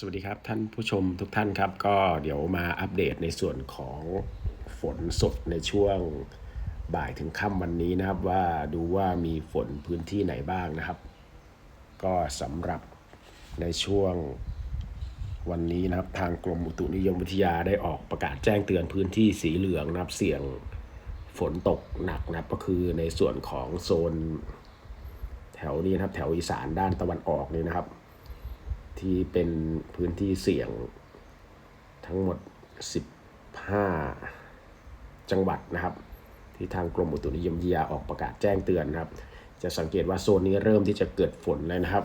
สวัสดีครับท่านผู้ชมทุกท่านครับ ก็เดี๋ยวมาอัปเดตในส่วนของฝนสดในช่วงบ่ายถึงค่ำวันนี้นะครับ ว่าดูว่ามีฝนพื้นที่ไหนบ้างนะครับ ก็สำหรับในช่วงวันนี้นะครับทางกรมอุตุนิยมวิทยาได้ออกประกาศแจ้งเตือนพื้นที่สีเหลืองนะครับเสี่ยงฝนตกหนักนะครับก็คือในส่วนของโซน แถวนี้นะครับ แถวอีสานด้านตะวันออกนี่นะครับ ที่เป็นพื้นที่เสี่ยงทั้งหมด 15 จังหวัดนะครับ ที่ทางกรมอุตุนิยมวิทยาออกประกาศแจ้งเตือนนะครับ จะสังเกตว่าโซนนี้เริ่มที่จะเกิดฝนเลยนะครับ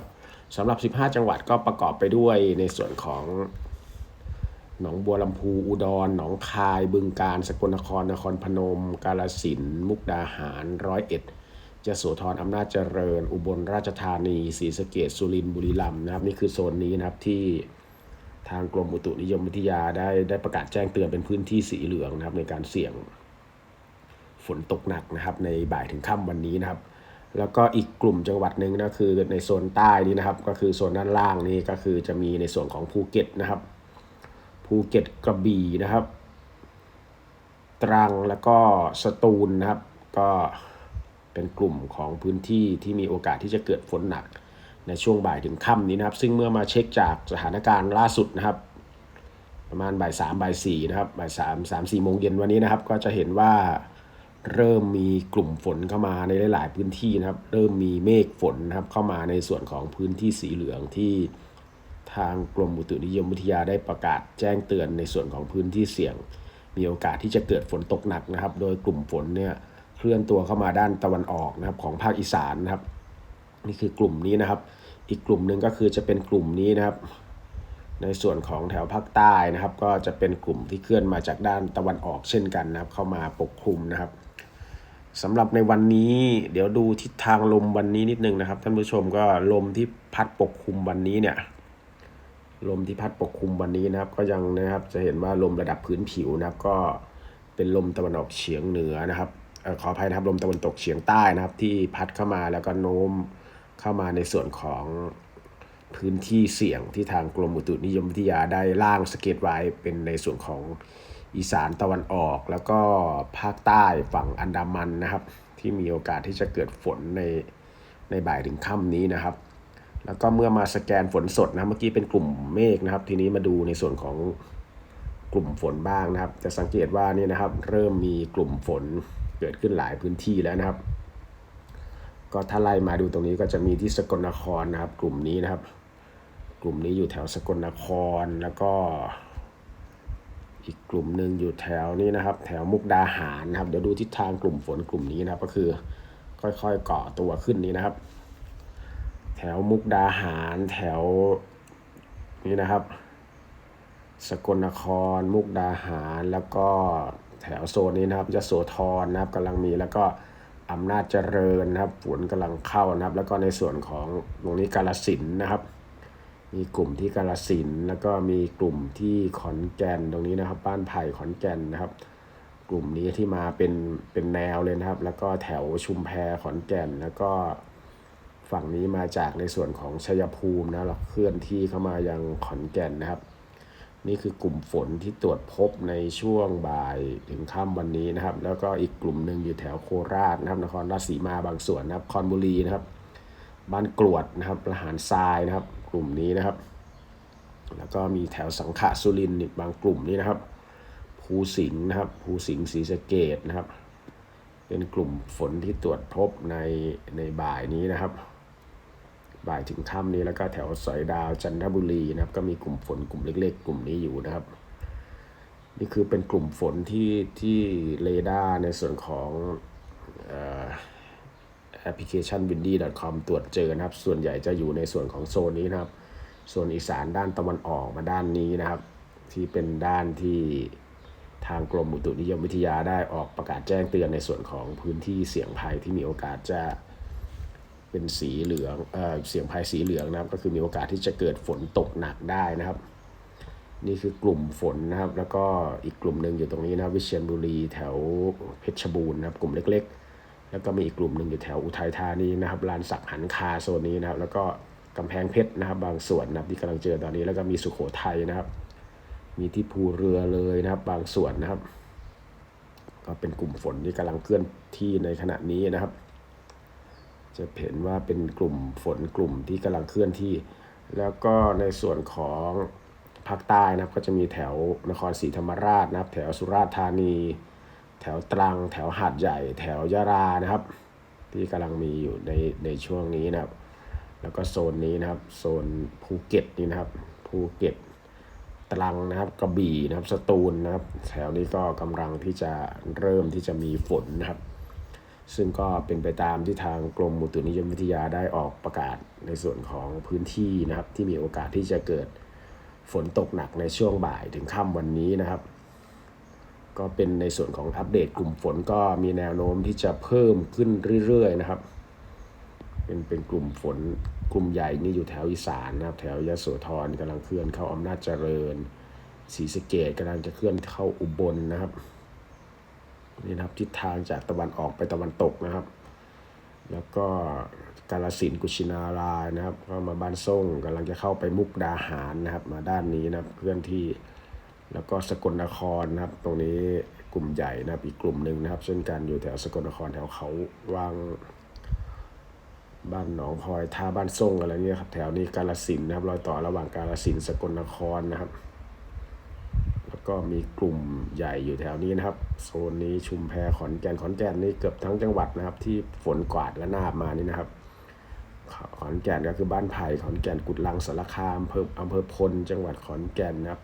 สำหรับ 15 จังหวัดก็ประกอบไปด้วยในส่วนของหนองบัวลำพูอุดรหนองคายบึงกาฬสกลนครนครพนม กาฬสินมุกดาหารร้อยเอ็ด ยโสธรอำนาจเจริญ อุบลราชธานีศรีสะเกษสุรินทร์บุรีรัมย์นะครับ นี่คือโซนนี้นะครับที่ทางกรมอุตุนิยมวิทยาได้ได้ประกาศแจ้งเตือนเป็นพื้นที่สีเหลืองนะครับ ในการเสี่ยงฝนตกหนักนะครับ ในบ่ายถึงค่ำวันนี้นะครับ แล้วก็อีกกลุ่มจังหวัดหนึ่งนะคือในโซนใต้นี้นะครับ ก็คือโซนด้านล่างนี้ก็คือจะมีในส่วนของภูเก็ตนะครับ ภูเก็ตกระบี่นะครับ ตรังแล้วก็สตูลนะครับ ก็ เป็นกลุ่มของพื้นที่ที่มีโอกาสที่จะเกิดฝนหนัก ในช่วงบ่ายถึงค่ำนี้นะครับ ซึ่งเมื่อมาเช็คจากสถานการณ์ล่าสุดนะครับ ประมาณบ่ายสามบ่ายสี่นะครับบ่ายสามสามสี่โมงเย็นวันนี้นะครับ ก็จะเห็นว่าเริ่มมีกลุ่มฝนเข้ามาในหลาย ๆ พื้นที่นะครับ เริ่มมีเมฆฝนนะครับ เข้ามาในส่วนของพื้นที่สีเหลืองที่ทางกรมอุตุนิยมวิทยาได้ประกาศแจ้งเตือนในส่วนของพื้นที่เสี่ยง มีโอกาสที่จะเกิดฝนตกหนักนะครับ โดยกลุ่มฝนเนี่ย เคลื่อนตัวเข้ามาด้านตะวันออกนะครับของภาคอีสานนะครับ นี่คือกลุ่มนี้นะครับ อีกกลุ่มหนึ่งก็คือจะเป็นกลุ่มนี้นะครับ ในส่วนของแถวภาคใต้นะครับ ก็จะเป็นกลุ่มที่เคลื่อนมาจากด้านตะวันออกเช่นกันนะครับ เข้ามาปกคลุมนะครับสำหรับในวันนี้เดี๋ยวดูทิศทางลมวันนี้นิดนึงนะครับ ท่านผู้ชมก็ลมที่พัดปกคลุมวันนี้เนี่ยลมที่พัดปกคลุมวันนี้นะครับ ก็ยังนะครับจะเห็นว่าลมระดับพื้นผิวนะครับ ก็เป็นลมตะวันออกเฉียงเหนือนะครับ ขออภัยนะครับลมตะวันตกเฉียงใต้นะครับ ที่พัดเข้ามาแล้วก็โน้มเข้ามาในส่วนของพื้นที่เสี่ยงที่ทางกรมอุตุนิยมวิทยาได้ร่างสเก็ตไว้เป็นในส่วนของอีสานตะวันออก แล้วก็ภาคใต้ฝั่งอันดามันนะครับ ที่มีโอกาสที่จะเกิดฝนในในบ่ายถึงค่ำนี้นะครับ แล้วก็เมื่อมาสแกนฝนสดนะเมื่อกี้เป็นกลุ่มเมฆนะครับ ทีนี้มาดูในส่วนของกลุ่มฝนบ้างนะครับ จะสังเกตว่านี่นะครับ เริ่มมีกลุ่มฝน เกิดขึ้นหลายพื้นที่แล้วนะครับ ก็ถ้าไล่มาดูตรงนี้ก็จะมีที่สกลนครนะครับ กลุ่มนี้นะครับ กลุ่มนี้อยู่แถวสกลนครแล้วก็ อีกกลุ่มหนึ่งอยู่แถวนี้นะครับ แถวมุกดาหารนะครับ เดี๋ยวดูทิศทางกลุ่มฝนกลุ่มนี้นะครับ ก็คือค่อยๆเกาะตัวขึ้นนี้นะครับ แถวมุกดาหารแถวนี้นะครับ สกลนคร มุกดาหารแล้วก็ แถวโซนนี้นะครับยโสธรนะครับกำลังมีแล้วก็อำนาจเจริญนะครับฝนกำลังเข้านะครับ แล้วก็ในส่วนของตรงนี้กาลสินนะครับ มีกลุ่มที่กาลสินแล้วก็มีกลุ่มที่ขอนแก่นตรงนี้นะครับ บ้านไผ่ขอนแก่นนะครับ กลุ่มนี้ที่มาเป็นเป็นแนวเลยนะครับ แล้วก็แถวชุมแพขอนแก่นแล้วก็ฝั่งนี้มาจากในส่วนของชัยภูมินะเราเคลื่อนที่เข้ามายังขอนแก่นนะครับ นี่คือกลุ่มฝนที่ตรวจพบในช่วงบ่ายถึงค่ำวันนี้นะครับ แล้วก็อีกกลุ่มหนึ่งอยู่แถวโคราชนะครับนครราชสีมาบางส่วนนะครับคอนบุรีนะครับ บ้านกรวดนะครับประหารทรายนะครับ กลุ่มนี้นะครับ แล้วก็มีแถวสังขะสุรินทร์อีกบางกลุ่มนี้นะครับภูสิงห์นะครับภูสิงห์ศรีสะเกดนะครับ เป็นกลุ่มฝนที่ตรวจพบในในบ่ายนี้นะครับ บ่ายถึงค่ำนี้แล้วก็แถวสอยดาวจันทบุรีนะครับ ก็มีกลุ่มฝนกลุ่มเล็ก ๆ กลุ่มนี้อยู่นะครับ นี่คือเป็นกลุ่มฝนที่ที่เรดาร์ในส่วนของแอปพลิเคชัน windy.com ตรวจเจอนะครับ ส่วนใหญ่จะอยู่ในส่วนของโซนนี้นะครับ ส่วนอีสานด้านตะวันออกมาด้านนี้นะครับ ที่เป็นด้านที่ทางกรมอุตุนิยมวิทยาได้ออกประกาศแจ้งเตือนในส่วนของพื้นที่เสี่ยงภัยที่มีโอกาสจะ เป็นสีเหลืองเเสียงพายสีเหลืองนะครับ ก็คือมีโอกาสที่จะเกิดฝนตกหนักได้นะครับ นี่คือกลุ่มฝนนะครับ แล้วก็อีกกลุ่มหนึ่งอยู่ตรงนี้นะวิเชียรบุรีแถวเพชรบูรณ์นะครับ กลุ่มเล็ก ๆ แล้วก็มีอีกกลุ่มหนึ่งอยู่แถวอุทัยธานีนะครับลานสักหันคาโซนนี้นะครับ แล้วก็กำแพงเพชรนะครับ บางส่วนนะครับที่กำลังเจอตอนนี้แล้วก็มีสุโขทัยนะครับ มีที่ภูเรือเลยนะครับ บางส่วนนะครับ ก็เป็นกลุ่มฝนที่กำลังเคลื่อนที่ในขณะนี้นะครับ จะเห็นว่าเป็นกลุ่มฝนกลุ่มที่กำลังเคลื่อนที่ แล้วก็ในส่วนของภาคใต้นะครับก็จะมีแถวนครศรีธรรมราชนะครับ แถวสุราษฎร์ธานี แถวตรัง แถวหาดใหญ่ แถวยะรานะครับ ที่กำลังมีอยู่ในในช่วงนี้นะครับ แล้วก็โซนนี้นะครับโซนภูเก็ตนี่นะครับภูเก็ตตรังนะครับกระบี่นะครับสตูลนะครับ แถวนี้ก็กำลังที่จะเริ่มที่จะมีฝนนะครับ ซึ่งก็เป็นไปตามที่ทางกรมอุตุนิยมวิทยาได้ออกประกาศในส่วนของพื้นที่นะครับ ที่มีโอกาสที่จะเกิดฝนตกหนักในช่วงบ่ายถึงค่ำวันนี้นะครับ ก็เป็นในส่วนของอัปเดตกลุ่มฝนก็มีแนวโน้มที่จะเพิ่มขึ้นเรื่อยๆนะครับ เป็นเป็นกลุ่มฝนกลุ่มใหญ่นี่อยู่แถวอีสานนะครับ แถวยโสธรกำลังเคลื่อนเข้าอำนาจเจริญศรีสะเกดกำลังจะเคลื่อนเข้าอุบลนะครับ นี่นะครับทิศทางจากตะวันออกไปตะวันตกนะครับ แล้วก็กาลสินกุชินารายนะครับก็มาบ้านส่งกำลังจะเข้าไปมุกดาหารนะครับ มาด้านนี้นะครับเคลื่อนที่แล้วก็สกลนครนะครับ ตรงนี้กลุ่มใหญ่นะครับอีกกลุ่มหนึ่งนะครับ เช่นกันอยู่แถวสกลนครแถวเขาวังบ้านหนองพลอยท่าบ้านส่งอะไรเงี้ยครับแถวนี้กาลสินนะครับรอยต่อระหว่างกาลสินสกลนครนะครับ ก็มีกลุ่มใหญ่อยู่แถวนี้นะครับ โซนนี้ชุมแพขอนแก่นขอนแก่นนี่เกือบทั้งจังหวัดนะครับ ที่ฝนกวาดและนาบมานี่นะครับ ขอนแก่นก็คือบ้านไผ่ขอนแก่นกุดลังสารคามอำเภออำเภอพล จังหวัดขอนแก่นนะครับ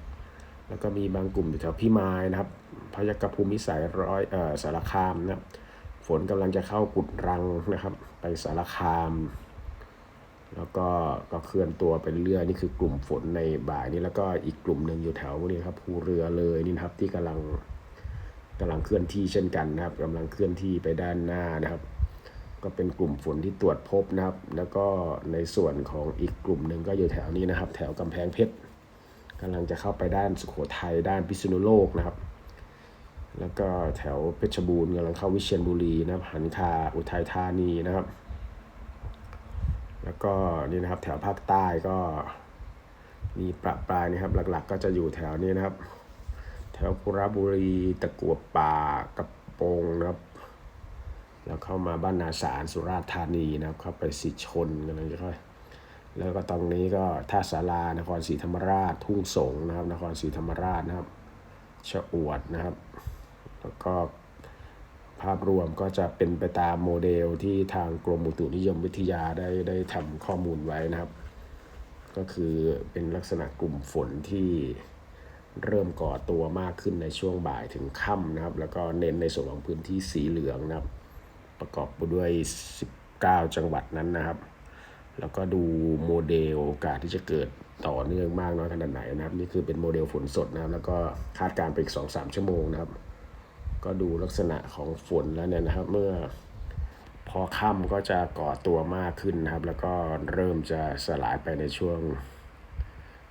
แล้วก็มีบางกลุ่มอยู่แถวพี่มายนะครับพยัคฆภูมิสัยร้อยเอ่อสารคามนะครับฝนกำลังจะเข้ากุดรังนะครับ ไปสารคาม แล้วก็ก็เคลื่อนตัวไปเรื่อยนี่คือกลุ่มฝนในบ่ายนี้แล้วก็อีกกลุ่มหนึ่งอยู่แถวนี้ครับภูเรือเลยนี่ครับที่กำลังกำลังเคลื่อนที่เช่นกันนะครับกำลังเคลื่อนที่ไปด้านหน้านะครับ ก็เป็นกลุ่มฝนที่ตรวจพบนะครับ แล้วก็ในส่วนของอีกกลุ่มหนึ่งก็อยู่แถวนี้นะครับ แถวกำแพงเพชรกำลังจะเข้าไปด้านสุโขทัยด้านพิษณุโลกนะครับ แล้วก็แถวเพชรบูรณ์กำลังเข้าวิเชียรบุรีนะครับหันคาอุทัยธานีนะครับ แล้วก็นี่นะครับแถวภาคใต้ก็มีประปรายนะครับ หลักๆ ก็จะอยู่แถวนี้นะครับ แถวกุระบุรีตะกัวป่ากระโปรงนะครับ แล้วเข้ามาบ้านนาสารสุราษฎร์ธานีนะครับ เข้าไปสิชนกำลังจะค่อยแล้วก็ตรงนี้ก็ท่าสารานครศรีธรรมราช ทุ่งสงนะครับ นครศรีธรรมราชนะครับชะอวดนะครับ แล้วก็ ภาพรวมก็จะเป็นไปตามโมเดลที่ทางกรมอุตุนิยมวิทยาได้ได้ทำข้อมูลไว้นะครับ ก็คือเป็นลักษณะกลุ่มฝนที่เริ่มก่อตัวมากขึ้นในช่วงบ่ายถึงค่ำนะครับ แล้วก็เน้นในส่วนของพื้นที่สีเหลืองนะครับ ประกอบไปด้วย 19 จังหวัดนั้นนะครับ แล้วก็ดูโมเดลโอกาสที่จะเกิดต่อเนื่องมากน้อยขนาดไหนนะครับ นี่คือเป็นโมเดลฝนสดนะครับ แล้วก็คาดการณ์ไปอีก 2-3 ชั่วโมงนะครับ ก็ดูลักษณะของฝนแล้วเนี่ยนะครับ เมื่อพอค่ำก็จะก่อตัวมากขึ้นนะครับ แล้วก็เริ่มจะสลายไปในช่วง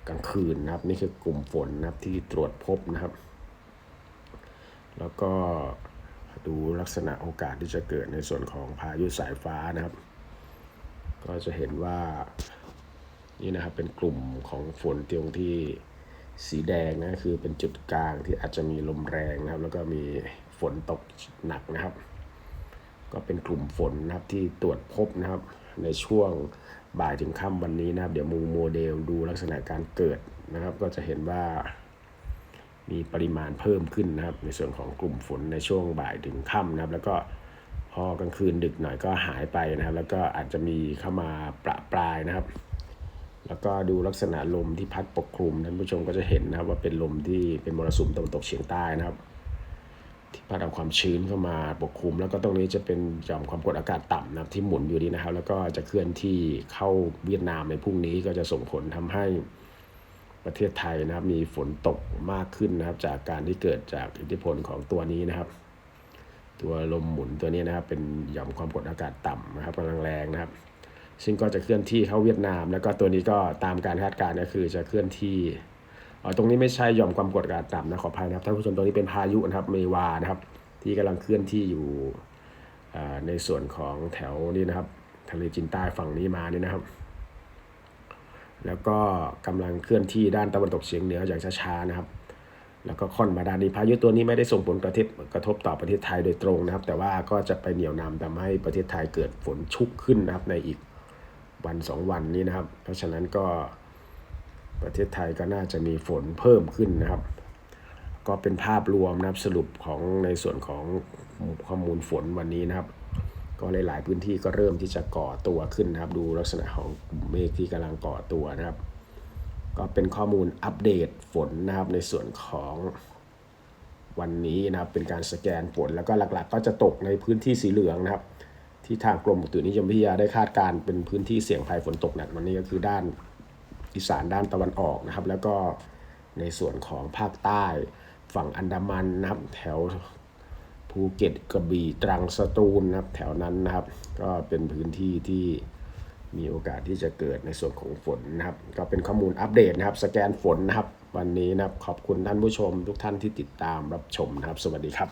กลางคืนนะครับ นี่คือกลุ่มฝนนะครับที่ตรวจพบนะครับ แล้วก็ดูลักษณะโอกาสที่จะเกิดในส่วนของพายุสายฟ้านะครับ ก็จะเห็นว่านี่นะครับเป็นกลุ่มของฝนเตรงที่สีแดงนะคือเป็นจุดกลางที่อาจจะมีลมแรงนะครับ แล้วก็มี ฝนตกหนักนะครับ ก็เป็นกลุ่มฝนนะครับที่ตรวจพบนะครับ ในช่วงบ่ายถึงค่ำวันนี้นะครับ เดี๋ยวมูโมเดลดูลักษณะการเกิดนะครับ ก็จะเห็นว่ามีปริมาณเพิ่มขึ้นนะครับ ในส่วนของกลุ่มฝนในช่วงบ่ายถึงค่ำนะครับ แล้วก็พอกลางคืนดึกหน่อยก็หายไปนะครับ แล้วก็อาจจะมีเข้ามาประปรายนะครับ แล้วก็ดูลักษณะลมที่พัดปกคลุมท่านผู้ชมก็จะเห็นนะครับว่าเป็นลมที่เป็นมรสุมตะวันตกเฉียงใต้นะครับ ที่พัดเอาความชื้นเข้ามาปกคลุม แล้วก็ตรงนี้จะเป็นหย่อมความกดอากาศต่ำนะครับที่หมุนอยู่ดีนะครับ แล้วก็จะเคลื่อนที่เข้าเวียดนามในพรุ่งนี้ก็จะส่งผลทำให้ประเทศไทยนะครับ มีฝนตกมากขึ้นนะครับ จากการที่เกิดจากอิทธิพลของตัวนี้นะครับ ตัวลมหมุนตัวนี้นะครับ เป็นหย่อมความกดอากาศต่ำนะครับกำลังแรงนะครับ ซึ่งก็จะเคลื่อนที่เข้าเวียดนาม แล้วก็ตัวนี้ก็ตามการคาดการณ์ก็คือจะเคลื่อนที่ ตรงนี้ไม่ใช่หย่อมความกดอากาศต่ำนะขออภัยนะครับท่านผู้ชมตรงนี้เป็นพายุนะครับเมวานะครับที่กำลังเคลื่อนที่อยู่ในส่วนของแถวนี้นะครับทะเลจีนใต้ฝั่งนี้มานี่นะครับ แล้วก็กำลังเคลื่อนที่ด้านตะวันตกเฉียงเหนืออย่างช้าๆนะครับ แล้วก็ค่อนมาด้านนี้พายุตัวนี้ไม่ได้ส่งผลกระทบกระทบต่อประเทศไทยโดยตรงนะครับ แต่ว่าก็จะไปเหนี่ยวนำทำให้ประเทศไทยเกิดฝนชุกขึ้นนะครับในอีกวันสองวันนี้นะครับ เพราะฉะนั้นก็ ประเทศไทยก็น่าจะมีฝนเพิ่มขึ้นนะครับ ก็เป็นภาพรวมนะครับสรุปของในส่วนของข้อมูลฝนวันนี้นะครับ ก็หลายๆพื้นที่ก็เริ่มที่จะก่อตัวขึ้นนะครับ ดูลักษณะของกลุ่มเมฆที่กำลังก่อตัวนะครับ ก็เป็นข้อมูลอัปเดตฝนนะครับในส่วนของวันนี้นะครับเป็นการสแกนฝนแล้วก็หลักๆ ก็จะตกในพื้นที่สีเหลืองนะครับ ที่ทางกรมอุตุนิยมวิทยาได้คาดการเป็นพื้นที่เสี่ยงภัยฝนตกหนักวันนี้ก็คือด้าน อีสานด้านตะวันออกนะครับ แล้วก็ในส่วนของภาคใต้ฝั่งอันดามันนะครับ แถวภูเก็ตกระบี่ตรังสตูลนะครับ แถวนั้นนะครับ ก็เป็นพื้นที่ที่มีโอกาสที่จะเกิดในส่วนของฝนนะครับ ก็เป็นข้อมูลอัปเดตนะครับ สแกนฝนนะครับ วันนี้นะครับขอบคุณท่านผู้ชมทุกท่านที่ติดตามรับชมนะครับ สวัสดีครับ